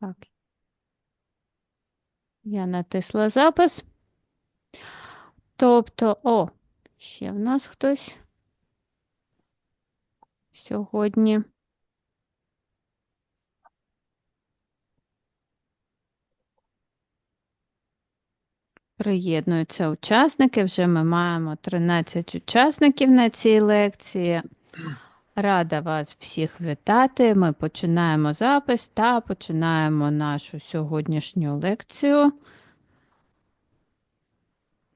Так. Я натисла запис. Тобто, о, ще в нас хтось сьогодні. Приєднуються учасники. Вже ми маємо 13 учасників на цій лекції. Рада вас всіх вітати. Ми починаємо запис та починаємо нашу сьогоднішню лекцію.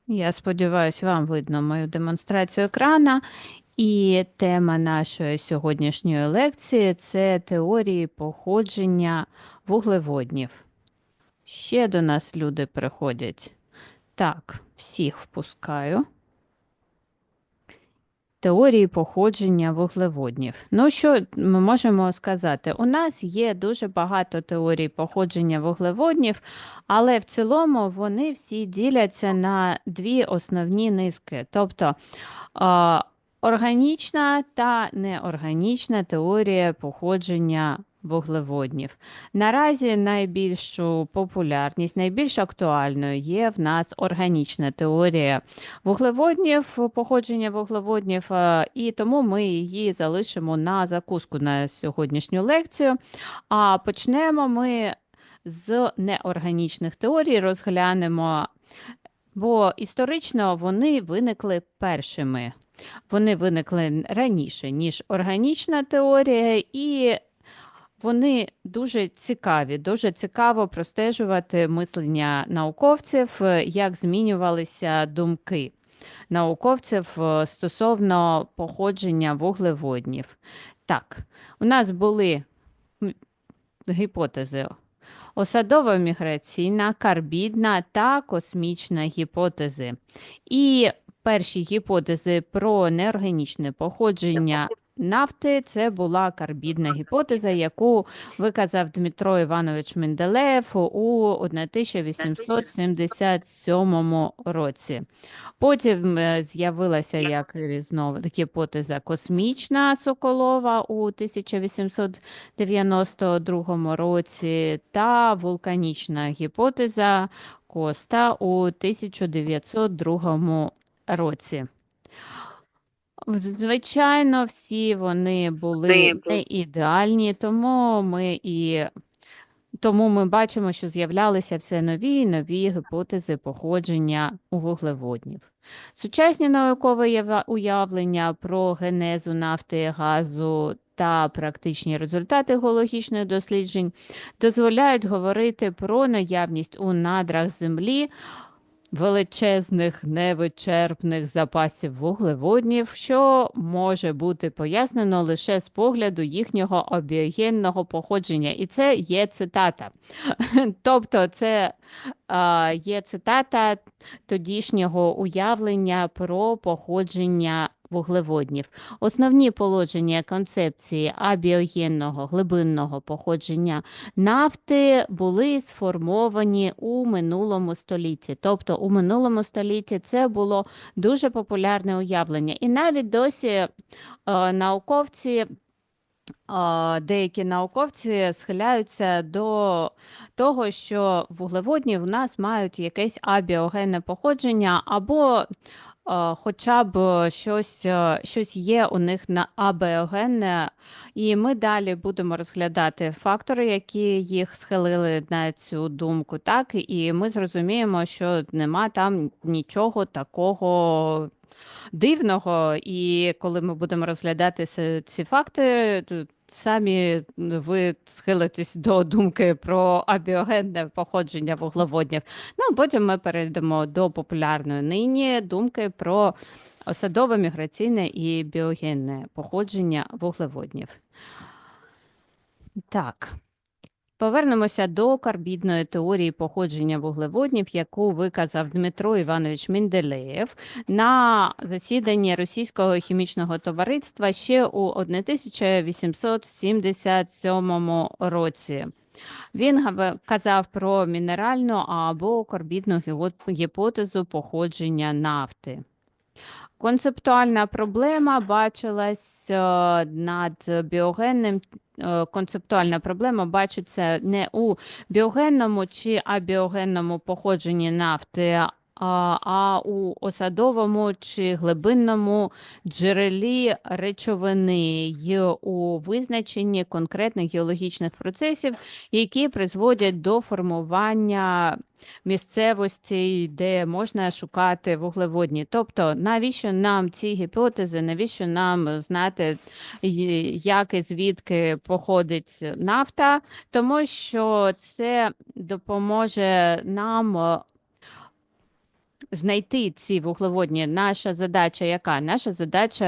Я сподіваюся, вам видно мою демонстрацію екрана. І тема нашої сьогоднішньої лекції це теорії походження вуглеводнів. Ще до нас люди приходять. Так, всіх впускаю. Теорії походження вуглеводнів. Ну, що ми можемо сказати? У нас є дуже багато теорій походження вуглеводнів, але в цілому вони всі діляться на дві основні низки. Тобто органічна та неорганічна теорія походження вуглеводнів. Наразі найбільшу популярність, найбільш актуальною є в нас органічна теорія вуглеводнів, походження вуглеводнів, е, і тому ми її залишимо на закуску на сьогоднішню лекцію. А почнемо ми з неорганічних теорій, розглянемо, бо історично вони виникли першими. Вони виникли раніше, ніж органічна теорія, і вони дуже цікаві, дуже цікаво простежувати мислення науковців, е, як змінювалися думки науковців е, стосовно походження вуглеводнів. Так, у нас були гіпотези осадово міграційна, карбідна та космічна гіпотези. І перші гіпотези про неорганічне походження нафти це була карбідна гіпотеза, яку виказав Дмитро Іванович Менделеєв у 1877 році. Потім е, з'явилася як різновид гіпотеза космічна Соколова у 1892 році та вулканічна гіпотеза Коста у 1902 році. Звичайно, всі вони були не ідеальні, тому ми і тому ми бачимо, що з'являлися все нові і нові гіпотези походження у вуглеводнів. Сучасні наукові уявлення про генезу нафти і газу та практичні результати геологічних досліджень дозволяють говорити про наявність у надрах Землі величезних невичерпних запасів вуглеводнів, що може бути пояснено лише з погляду їхнього обіогенного походження. І це є цитата. Тобто, це є цитата тодішнього уявлення про походження вуглеводнів. Основні положення концепції абіогенного глибинного походження нафти були сформовані у минулому столітті. Тобто у минулому столітті це було дуже популярне уявлення. І навіть досі е, науковці. Деякі науковці схиляються до того, що вуглеводні в нас мають якесь абіогенне походження, або хоча б щось щось є у них на абіогенне, і ми далі будемо розглядати фактори, які їх схилили на цю думку, так і ми зрозуміємо, що нема там нічого такого. Дивного, і коли ми будемо розглядати ці факти, самі ви схилитесь до думки про абіогенне походження вуглеводнів. Ну а потім ми перейдемо до популярної нині думки про осадове міграційне і біогенне походження вуглеводнів. Так. Повернемося до карбідної теорії походження вуглеводнів, яку виказав Дмитро Іванович Менделеєв на засіданні Російського хімічного товариства ще у 1877 році. Він казав про мінеральну або карбідну гіпотезу походження нафти. Концептуальна проблема бачилась е, над біогенним концептуальна проблема бачиться не у біогенному чи абіогенному походженні нафти, а, у осадовому чи глибинному джерелі речовини й у визначенні конкретних геологічних процесів, які призводять до формування місцевостей, де можна шукати вуглеводні. Тобто, навіщо нам ці гіпотези, навіщо нам знати, як і звідки походить нафта, тому що це допоможе нам знайти ці вуглеводні. Наша задача яка? Наша задача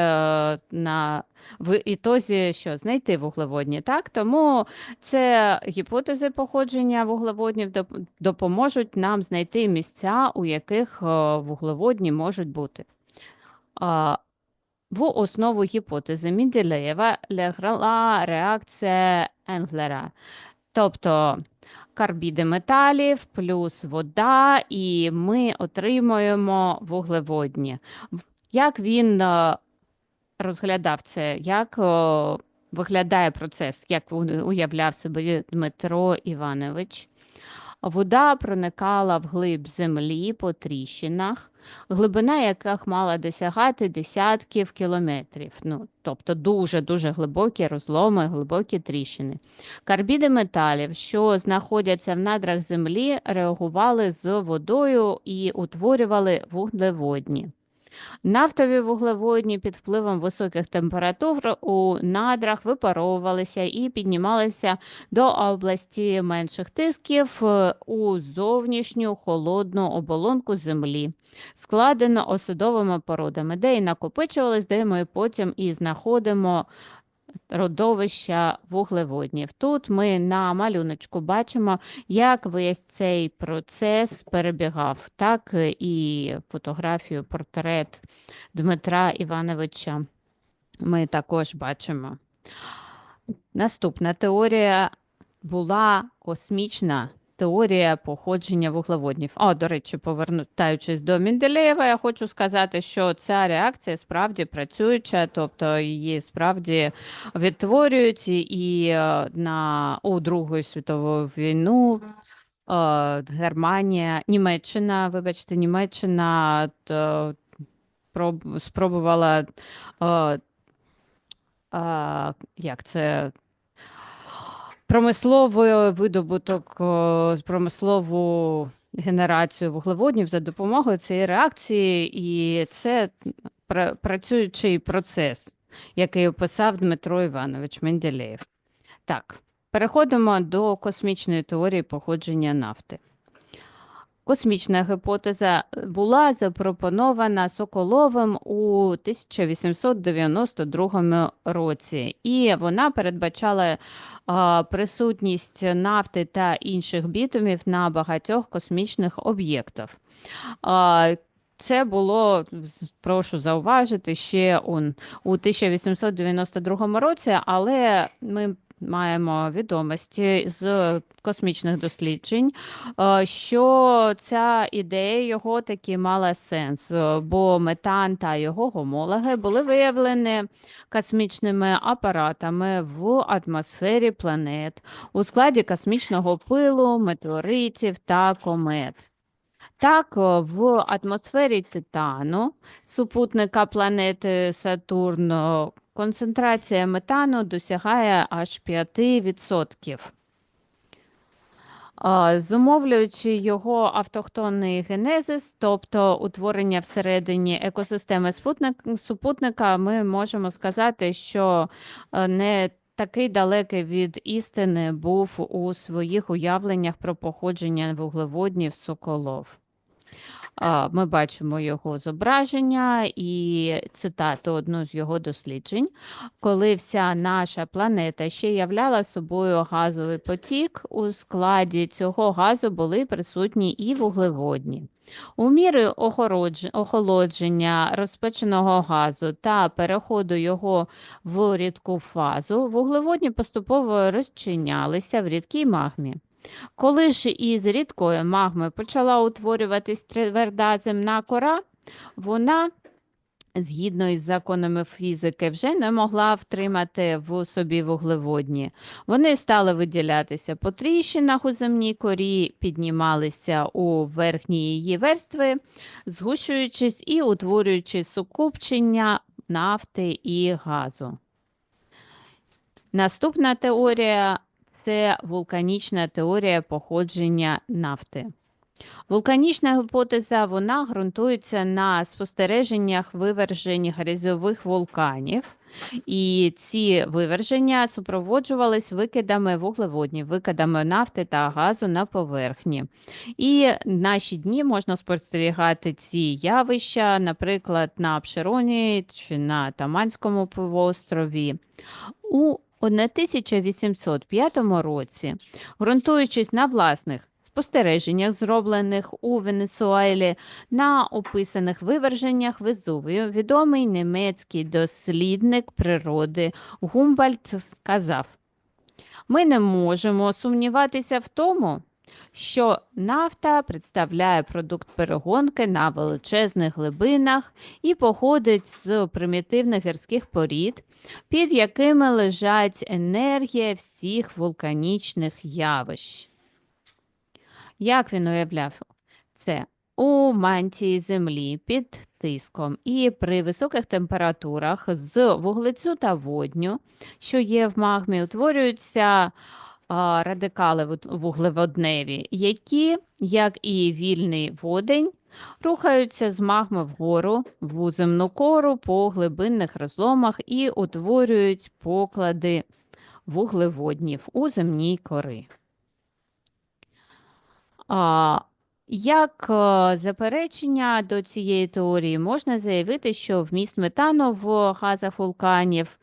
е, на в ітозі що знайти вуглеводні, так? Тому це гіпотези походження вуглеводнів допоможуть нам знайти місця, у яких е, вуглеводні можуть бути. В основу гіпотези Менделєєва лягла реакція Енглера, тобто карбіди металів плюс вода, і ми отримуємо вуглеводні. Як він е, розглядав це, як виглядає процес, як уявляв собі Дмитро Іванович? Вода проникала вглиб землі по тріщинах, глибина яких мала досягати десятків кілометрів. Ну, тобто дуже-дуже глибокі розломи, глибокі тріщини. Карбіди металів, що знаходяться в надрах землі, реагували з водою і утворювали вуглеводні. Нафтові вуглеводні під впливом високих температур у надрах випаровувалися і піднімалися до області менших тисків е, у зовнішню холодну оболонку землі, складено осадовими породами, де і накопичувались, де ми потім і знаходимо родовища вуглеводнів. Тут ми на малюночку бачимо, як весь цей процес перебігав. Так е, і фотографію, портрет Дмитра Івановича ми також бачимо. Наступна теорія була космічна теорія походження вуглеводнів. О, до речі, повертаючись до Менделєєва, я хочу сказати, що ця реакція справді працююча, тобто її справді відтворюють і е, на у Другу світову війну. е, Германія, Німеччина, вибачте, Німеччина то, спробувала е, а, як це промисловий видобуток, промислову генерацію вуглеводнів за допомогою цієї реакції, і це пра- працюючий процес, який описав Дмитро Іванович Менделєєв. Так, переходимо до космічної теорії походження нафти. Космічна гіпотеза була запропонована Соколовим у 1892 році, і вона передбачала присутність нафти та інших бітумів на багатьох космічних об'єктах. Це було, прошу зауважити, ще он, у 1892 році, але ми маємо відомості з космічних досліджень, е, що ця ідея його таки мала сенс, е, бо метан та його гомологи були виявлені космічними апаратами в атмосфері планет у складі космічного пилу, метеоритів та комет. Так, в атмосфері Титану, супутника планети Сатурн, концентрація метану досягає аж 5%. Зумовлюючи його автохтонний генезис, тобто утворення всередині екосистеми супутника, ми можемо сказати, що е, не такий далекий від істини був у своїх уявленнях про походження вуглеводнів Соколов. Ми бачимо його зображення і цитату одну з його досліджень, коли вся наша планета ще являла собою газовий потік, у складі цього газу були присутні і вуглеводні. У мірі охолодження розпеченого газу та переходу його в рідку фазу, вуглеводні поступово розчинялися в рідкій магмі. Коли ж із рідкої магми почала утворюватись тверда земна кора, вона згідно із законами фізики, вже не могла втримати в собі вуглеводні. Вони стали виділятися по тріщинах у земній корі, піднімалися у верхні її верстви, згущуючись і утворюючи сукупчення нафти і газу. Наступна теорія це вулканічна теорія походження нафти. Вулканічна гіпотеза вона ґрунтується на спостереженнях вивержень грязьових вулканів, і ці виверження супроводжувались викидами вуглеводнів, викидами нафти та газу на поверхні. І в наші дні можна спостерігати ці явища, наприклад, на Пшероні чи на Таманському півострові. У 1805 році, ґрунтуючись на власних спостереженнях, зроблених у Венесуелі на описаних виверженнях Везувію, відомий німецький дослідник природи Гумбальд сказав: Ми не можемо сумніватися в тому, що нафта представляє продукт перегонки на величезних глибинах і походить з примітивних гірських порід, під якими лежать енергія всіх вулканічних явищ. Як він уявляв це? У мантії землі під тиском і при високих температурах з вуглецю та водню, що є в магмі, утворюються радикали вуглеводневі, які, як і вільний водень, рухаються з магми вгору в земну кору по глибинних розломах і утворюють поклади вуглеводнів у земній кори. Як е, заперечення до цієї теорії можна заявити, що вміст метану в газах вулканів,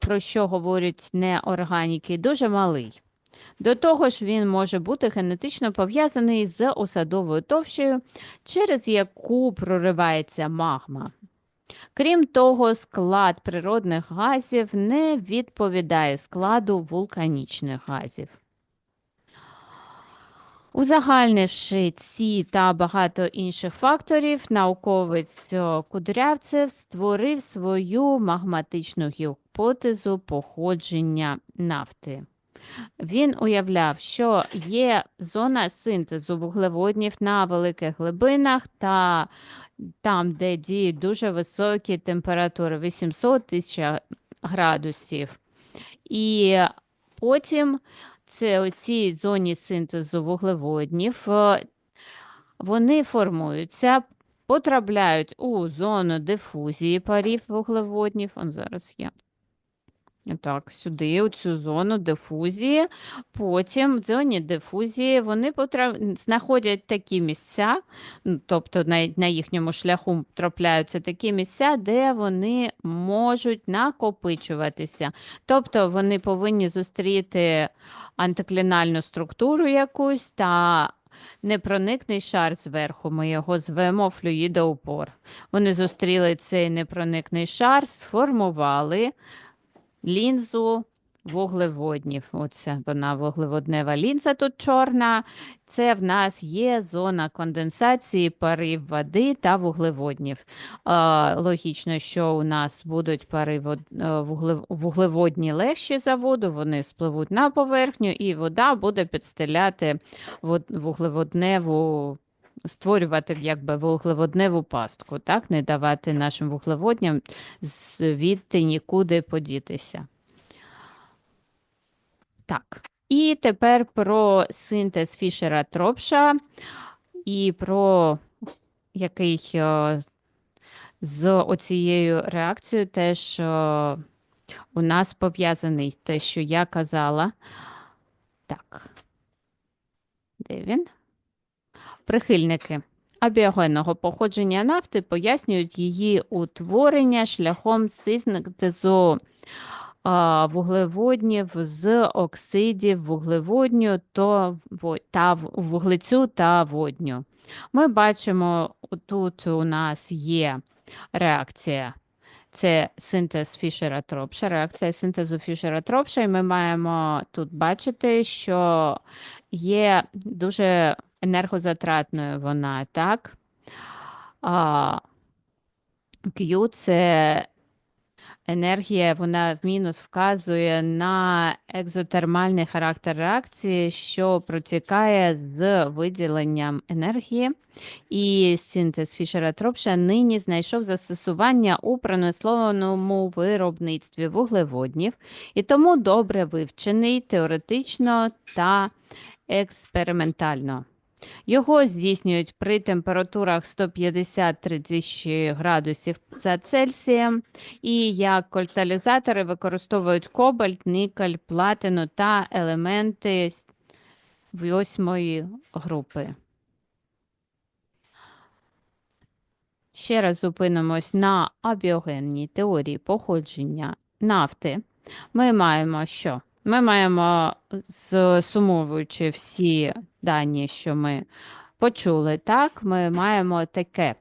про що говорять неорганіки, дуже малий. До того ж, він може бути генетично пов'язаний з осадовою товщею, через яку проривається магма. Крім того, склад природних газів не відповідає складу вулканічних газів. Узагальнивши ці та багато інших факторів, науковець Кудрявцев створив свою магматичну гіпотезу походження нафти. Він уявляв, що є зона синтезу вуглеводнів на великих глибинах та там, де діють дуже високі температури 800 тисяч градусів. І потім це у цій зоні синтезу вуглеводнів, е, вони формуються, потрапляють у зону дифузії парів вуглеводнів. Он зараз є. Так, сюди, у цю зону дифузії. Потім в зоні дифузії вони потрап... знаходять такі місця, тобто на на їхньому шляху трапляються такі місця, де вони можуть накопичуватися. Тобто вони повинні зустріти антиклінальну структуру якусь та непроникний шар зверху. Ми його звемо флюїдоупор. Вони зустріли цей непроникний шар, сформували лінзу вуглеводнів. Оце вона вуглеводнева лінза тут чорна. Це в нас є зона конденсації парів води та вуглеводнів. Логічно, що у нас будуть пари е, вуглеводні легші за воду, вони спливуть на поверхню, і вода буде підстеляти вуглеводневу. Створювати якби вуглеводневу пастку, так, не давати нашим вуглеводням звідти нікуди подітися. Так, і тепер про синтез Фішера Тропша і про який е, з оцією реакцією теж е, у нас пов'язаний те, що я казала. Так, де він? Прихильники абіогенного походження нафти пояснюють її утворення шляхом синтезу вуглеводнів з оксидів вуглеводню та вуглецю та водню. Ми бачимо, тут у нас є реакція. Це синтез фішера тропша, реакція синтезу фішера тропша, і ми маємо тут бачити, що є дуже енергозатратною вона, так? А, Q це енергія, вона в мінус вказує на екзотермальний характер реакції, що протікає з виділенням енергії. І синтез Фішера Тропша нині знайшов застосування у промисловому виробництві вуглеводнів і тому добре вивчений теоретично та експериментально. Його здійснюють при температурах 150-3000 градусів за Цельсієм, і як каталізатори використовують кобальт, никель, платину та елементи восьмої групи. Ще раз зупинимось на абіогенній теорії походження нафти. Ми маємо що? Ми маємо, сумовуючи всі дані, що ми почули, так, ми маємо таке.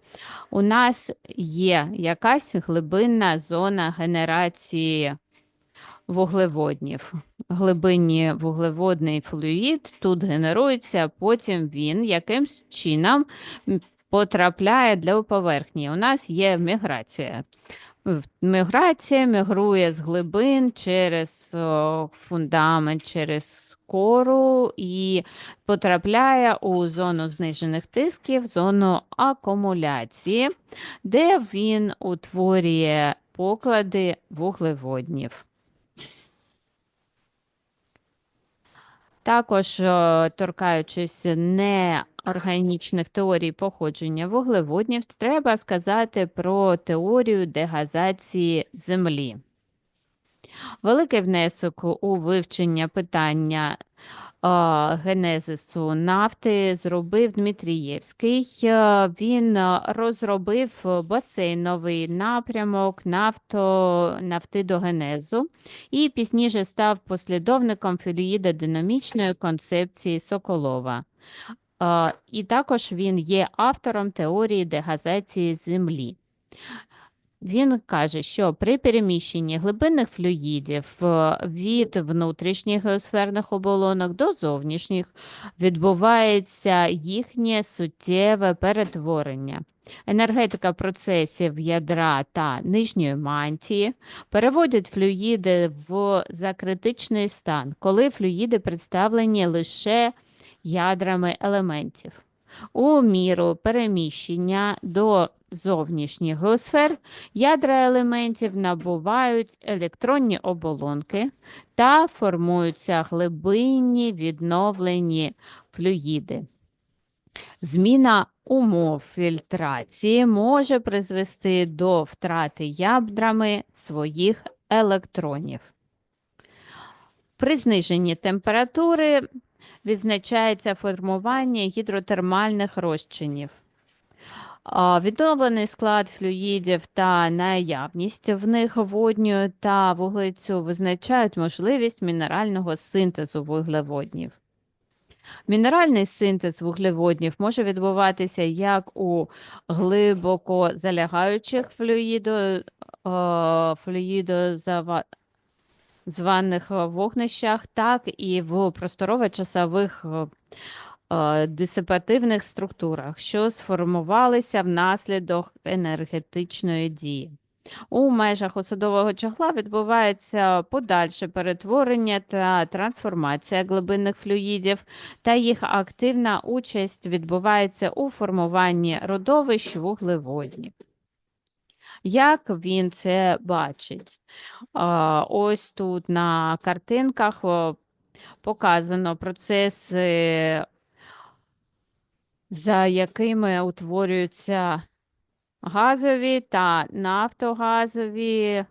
У нас є якась глибинна зона генерації вуглеводнів. Глибинні вуглеводний флюїд тут генерується, потім він якимсь чином потрапляє для поверхні. У нас є міграція. Міграція мігрує з глибин через фундамент, через кору і потрапляє у зону знижених тисків, зону акумуляції, де він утворює поклади вуглеводнів. Також, торкаючись неорганічних теорій походження вуглеводнів, треба сказати про теорію дегазації Землі. Великий внесок у вивчення питання генезису нафти зробив Дмитрієвський. Він розробив басейновий напрямок нафто, нафтидогенезу і пізніше став послідовником флюїдодинамічної концепції Соколова. І також він є автором теорії дегазації землі. Він каже, що при переміщенні глибинних флюїдів е, від внутрішніх геосферних оболонок до зовнішніх відбувається їхнє суттєве перетворення. Енергетика процесів ядра та нижньої мантії переводять флюїди в закритичний стан, коли флюїди представлені лише ядрами елементів. У міру переміщення до зовнішніх геосфер ядра елементів набувають електронні оболонки та формуються глибинні відновлені флюїди. Зміна умов фільтрації може призвести до втрати ядрами своїх електронів. При зниженні температури відзначається формування гідротермальних розчинів. Відновлений склад флюїдів та наявність в них водню та вуглецю визначають можливість мінерального синтезу вуглеводнів. Мінеральний синтез вуглеводнів може відбуватися як у глибоко залягаючих флюїдо, флюїдозваних вогнищах, так і в просторово-часових Е, дисипативних структурах, що сформувалися внаслідок енергетичної дії. У межах осадового чохла відбувається подальше перетворення та трансформація глибинних флюїдів, та їх активна участь відбувається у формуванні родовищ вуглеводнів. Як він це бачить? Ось тут на картинках показано процеси за якими утворюються газові та нафтогазові е,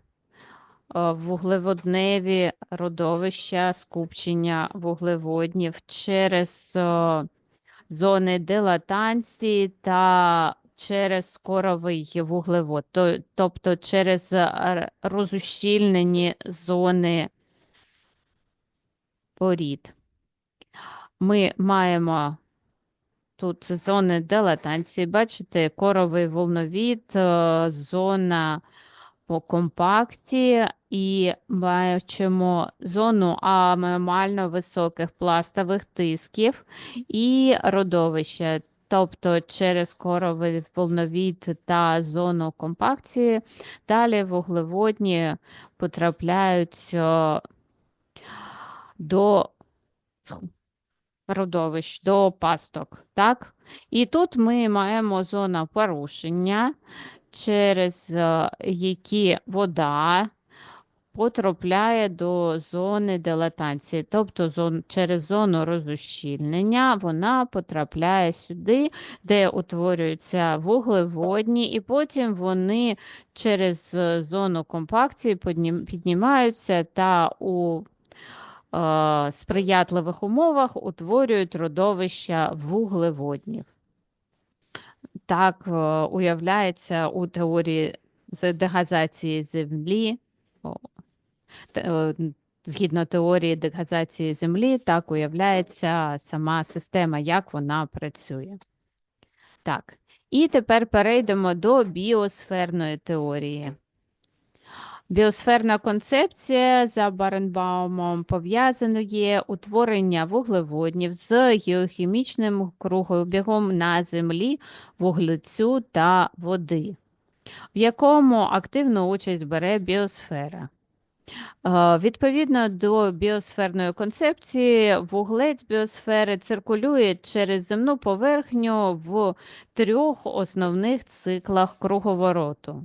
вуглеводневі родовища скупчення вуглеводнів через е, зони дилатанції та через скоровий вуглевод, тобто через е, розущільнені зони порід. Ми маємо Тут зони делатанції, бачите, коровий волновід, е, зона по компакції і бачимо зону аномально високих пластових тисків і родовища. Тобто через коровий волновід та зону компакції, далі вуглеводні потрапляють е, до родовищ, до пасток. Так? І тут ми маємо зону порушення, через е, які вода потрапляє до зони дилатації, тобто зон, через зону розущільнення вона потрапляє сюди, де утворюються вуглеводні, і потім вони через е, зону компакції піднімаються та у е, сприятливих умовах утворюють родовища вуглеводнів. Так е, уявляється у теорії дегазації землі. Е, згідно теорії дегазації землі, так уявляється сама система, як вона працює. Так, і тепер перейдемо до біосферної теорії. Біосферна концепція за Баренбаумом пов'язана утворення вуглеводнів з геохімічним кругообігом на землі, вуглецю та води, в якому активну участь бере біосфера. Відповідно до біосферної концепції, вуглець біосфери циркулює через земну поверхню в трьох основних циклах круговороту.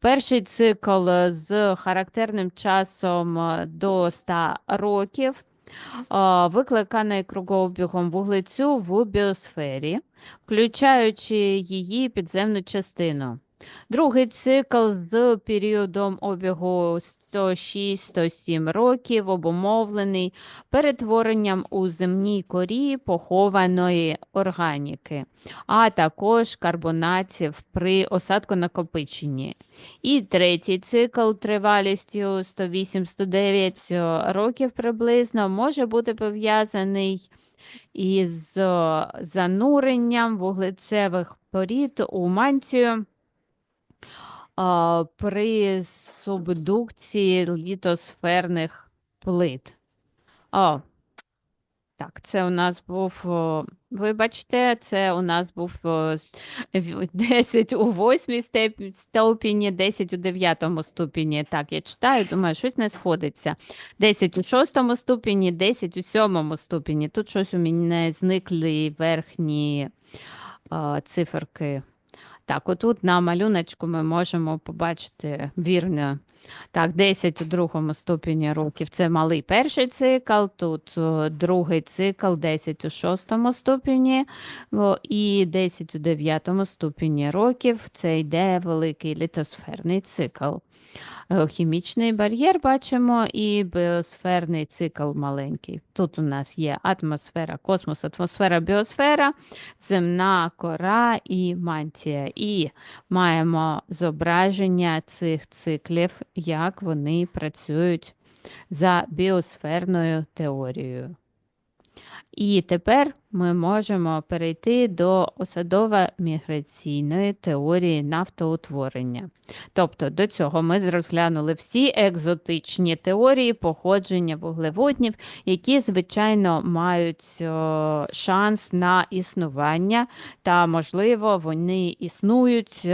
Перший цикл з характерним часом до 100 років, викликаний кругообігом вуглецю в біосфері, включаючи її підземну частину. Другий цикл з періодом обігу 106-107 років обумовлений перетворенням у земній корі похованої органіки, а також карбонатів при осадконакопиченні. І третій цикл тривалістю 108-109 років приблизно може бути пов'язаний із зануренням вуглецевих порід у мантію при субдукції літосферних плит. О, так, це у нас був, вибачте, це у нас був 10 у 8 ступені, 10 у 9 ступені. Так, я читаю, думаю, щось не сходиться. 10 у 6 ступені, 10 у 7 ступені. Тут щось у мене зникли верхні о, циферки. Так, отут на малюночку ми можемо побачити вірно. Так, 10 у другому ступені років це малий перший цикл, тут другий цикл 10 у шостому ступені, і 10 у дев'ятому ступені років це йде великий літосферний цикл. Е, хімічний бар'єр бачимо і біосферний цикл маленький. Тут у нас є атмосфера, космос, атмосфера, біосфера, земна кора і мантія. І маємо зображення цих циклів, як вони працюють за біосферною теорією. І тепер ми можемо перейти до осадово-міграційної теорії нафтоутворення. Тобто до цього ми розглянули всі екзотичні теорії походження вуглеводнів, які, звичайно, мають шанс на існування, та, можливо, вони існують,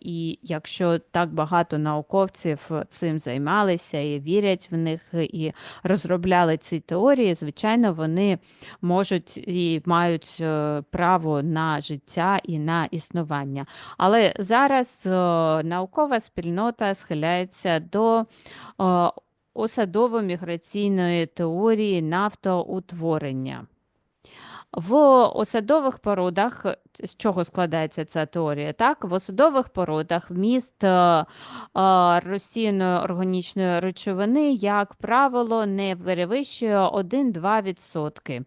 і якщо так багато науковців цим займалися і вірять в них, і розробляли ці теорії, звичайно, вони можуть мають е, право на життя і на існування. Але зараз е, наукова спільнота схиляється до е, осадово-міграційної теорії нафтоутворення. В осадових породах, з чого складається ця теорія? Так, В осадових породах вміст е, е, розсіяної органічної речовини, як правило, не перевищує 1-2%.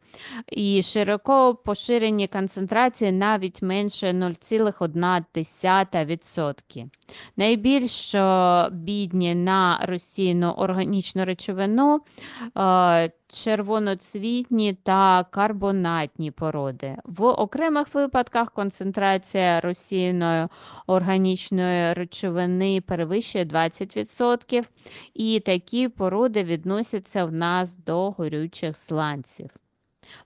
І широко поширені концентрації навіть менше 0,1%. Найбільш е, бідні на розсіяну органічну речовину червоноцвітні та карбонатні породи. В окремих випадках концентрація розсіяної органічної речовини перевищує 20%, і такі породи відносяться в нас до горючих сланців.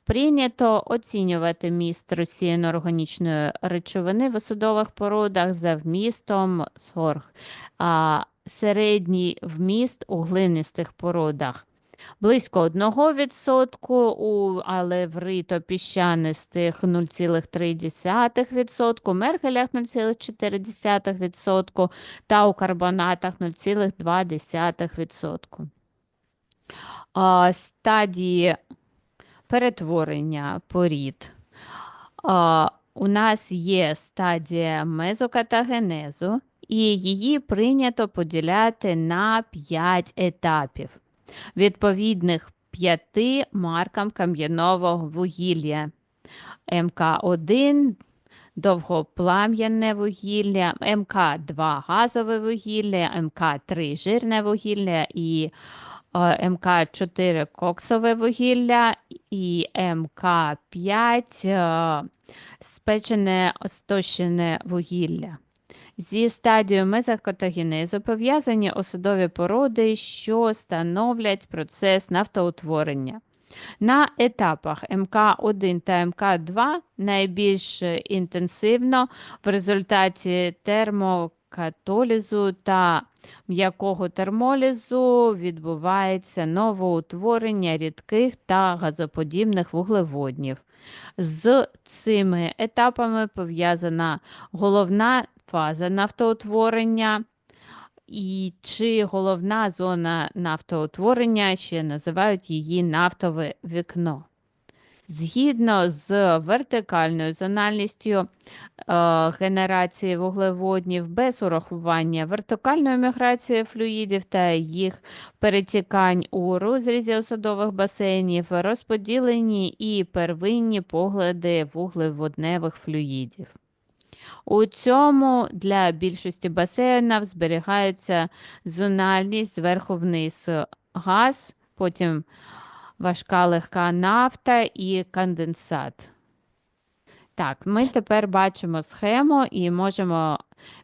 Прийнято оцінювати міст розсіяно-органічної речовини в осадових породах за вмістом сорг, а середній вміст у глинистих породах. Близько 1%, у, але в рито-піщанистих 0,3%, в мерхелях 0,4% та у карбонатах 0,2%. Стадії перетворення порід. У нас є стадія мезокатагенезу, і її прийнято поділяти на 5 етапів, відповідних п'яти маркам кам'яного вугілля. МК1 довгоплам'яне вугілля, МК2 газове вугілля, МК3 жирне вугілля і е, МК4 коксове вугілля і МК5 е, спечене остощене вугілля. Зі стадією мезокатагенезу пов'язані осадові породи, що становлять процес нафтоутворення. На етапах МК1 та МК2 найбільш інтенсивно в результаті термокатолізу та м'якого термолізу відбувається новоутворення рідких та газоподібних вуглеводнів. З цими етапами пов'язана головна фаза нафтоутворення і чи головна зона нафтоутворення, ще називають її нафтове вікно. Згідно з вертикальною зональністю е, генерації вуглеводнів без урахування вертикальної міграції флюїдів та їх перетікань у розрізі осадових басейнів, розподілені і первинні погляди вуглеводневих флюїдів. У цьому для більшості басейнів зберігається зональність зверху вниз газ, потім важка легка нафта і конденсат. Так, ми тепер бачимо схему і можемо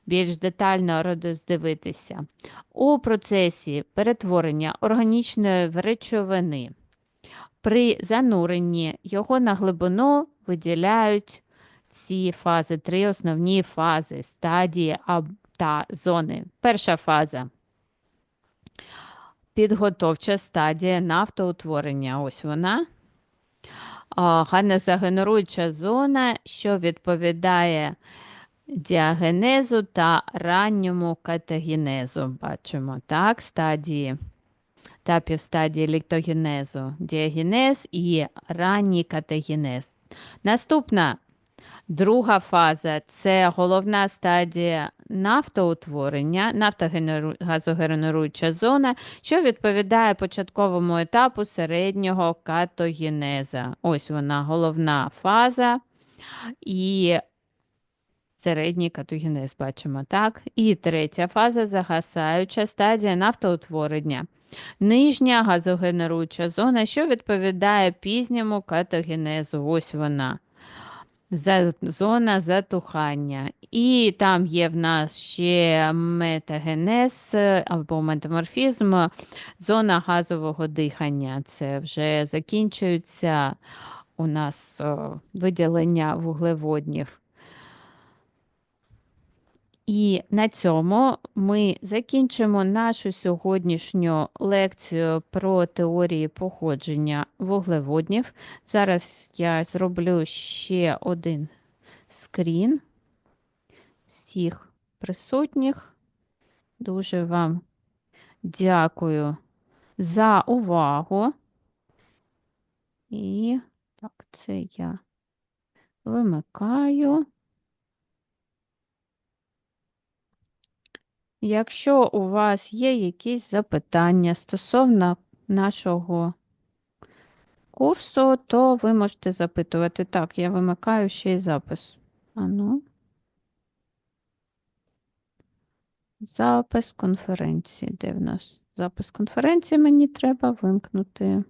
більш детально роздивитися. У процесі перетворення органічної речовини при зануренні його на глибину виділяють ці фази, три основні фази, стадії та зони. Перша фаза. Підготовча стадія нафтоутворення. Ось вона. Ганезагенеруюча зона, що відповідає діагенезу та ранньому катагенезу. Бачимо, так, стадії та півстадії ліктогенезу, діагенез і ранній катагенез. Наступна Друга фаза це головна стадія нафтоутворення, нафтогазогенеруюча зона, що відповідає початковому етапу середнього катогенеза. Ось вона головна фаза і середній катогенез бачимо, так? І третя фаза загасаюча стадія нафтоутворення. Нижня газогенеруюча зона, що відповідає пізньому катогенезу. Ось вона зона затухання. І там є в нас ще метагенез або метаморфізм, зона газового дихання. Це вже закінчується у нас виділення вуглеводнів. І на цьому ми закінчимо нашу сьогоднішню лекцію про теорії походження вуглеводнів. Зараз я зроблю ще один скрін всіх присутніх. Дуже вам дякую за увагу. І так, це я вимикаю. Якщо у вас є якісь запитання стосовно нашого курсу, то ви можете запитувати. Так, я вимикаю ще й запис. Ану. Запис конференції. Де в нас? Запис конференції мені треба вимкнути.